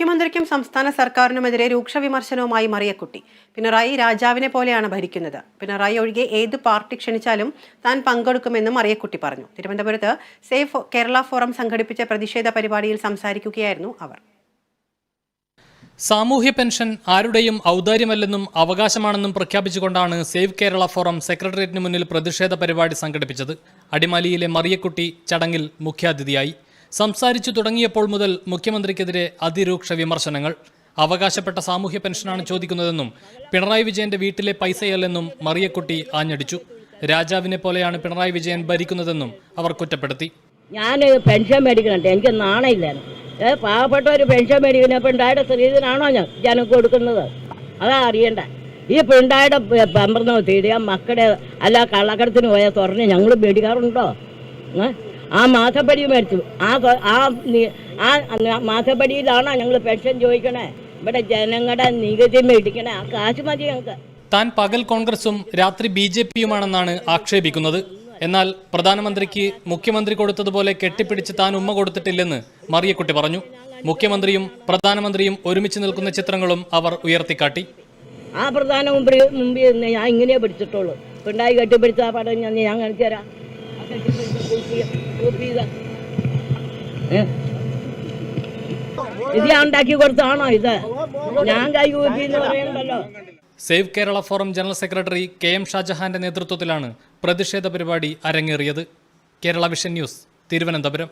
മുഖ്യമന്ത്രിക്കും സംസ്ഥാന സർക്കാരിനുമെതിരെ രൂക്ഷ വിമർശനവുമായി മറിയക്കുട്ടി. പിണറായി രാജാവിനെ പോലെയാണ് ഭരിക്കുന്നത്. പിണറായി ഒഴികെ ഏത് പാർട്ടി ക്ഷണിച്ചാലും താൻ പങ്കെടുക്കുമെന്നും മറിയക്കുട്ടി പറഞ്ഞു. തിരുവനന്തപുരത്ത് സേഫ് കേരള ഫോറം സംഘടിപ്പിച്ച പ്രതിഷേധ പരിപാടിയിൽ സംസാരിക്കുകയായിരുന്നു അവർ. സാമൂഹ്യ പെൻഷൻ ആരുടെയും ഔദാര്യമല്ലെന്നും അവകാശമാണെന്നും പ്രഖ്യാപിച്ചുകൊണ്ടാണ് സേവ് കേരള ഫോറം സെക്രട്ടേറിയറ്റിന് മുന്നിൽ പ്രതിഷേധ പരിപാടി സംഘടിപ്പിച്ചത്. അടിമാലിയിലെ മറിയക്കുട്ടി ചടങ്ങിൽ മുഖ്യാതിഥിയായി. സംസാരിച്ചു തുടങ്ങിയപ്പോൾ മുതൽ മുഖ്യമന്ത്രിക്കെതിരെ അതിരൂക്ഷ വിമർശനങ്ങൾ. അവകാശപ്പെട്ട സാമൂഹ്യ പെൻഷനാണ് ചോദിക്കുന്നതെന്നും പിണറായി വിജയന്റെ വീട്ടിലെ പൈസയല്ലെന്നും മറിയക്കുട്ടി ആഞ്ഞടിച്ചു. രാജാവിനെ പോലെയാണ് പിണറായി വിജയൻ ഭരിക്കുന്നതെന്നും അവർ കുറ്റപ്പെടുത്തി. ഞാൻ പെൻഷൻ മേടിക്കണുണ്ട് എനിക്ക് നാണയില്ലായിരുന്നു. ഏ പാവപ്പെട്ട ഒരു പെൻഷൻ മേടിക്കുന്ന. പിണ്ടായുടെ സ്ത്രീധനാണോ ഞാൻ ജനങ്ങൾക്ക് കൊടുക്കുന്നത്? അതാ അറിയണ്ട. ഈ പിണ്ടായുടെ പമ്പർന്ന് തീരുക മക്കളുടെ അല്ല കള്ളക്കടത്തിന് പോയാൽ തുറന്ന് ഞങ്ങൾ മേടിക്കാറുണ്ടോ? ആ മാസപ്പടി മേടിച്ചു. ആ ആ ആ മാസപ്പടിയിലാണോ ഞങ്ങൾ പെൻഷൻ ചോദിക്കണേ. ഇവിടെ ജനങ്ങളുടെ നികുതി മേടിക്കണേ. ആ കാശ് മതി ഞങ്ങൾക്ക്. താൻ പകൽ കോൺഗ്രസും രാത്രി ബി ജെ പിയുമാണെന്നാണ് ആക്ഷേപിക്കുന്നത്. എന്നാൽ പ്രധാനമന്ത്രിക്ക് മുഖ്യമന്ത്രി കൊടുത്തതുപോലെ കെട്ടിപ്പിടിച്ച് താൻ ഉമ്മ കൊടുത്തിട്ടില്ലെന്ന് മറിയക്കുട്ടി പറഞ്ഞു. മുഖ്യമന്ത്രിയും പ്രധാനമന്ത്രിയും ഒരുമിച്ച് നിൽക്കുന്ന ചിത്രങ്ങളും അവർ ഉയർത്തിക്കാട്ടി. ആ പ്രധാനമന്ത്രി മുമ്പിൽ ഞാൻ ഇങ്ങനെ പിടിച്ചിട്ടുള്ളൂ. പിണ്ടായി കെട്ടിപ്പിടിച്ച ആ പടം ഞാൻ ഞാൻ കാണിച്ചു തരാം. ഞാൻ കൈ പറയണ്ടല്ലോ. Save Kerala forum general secretary K M ഷാജഹാന്റെ നേതൃത്വത്തിലാണ് പ്രതിഷേധ പരിപാടി അരങ്ങേറിയത്. Kerala vision news Thiruvananthapuram.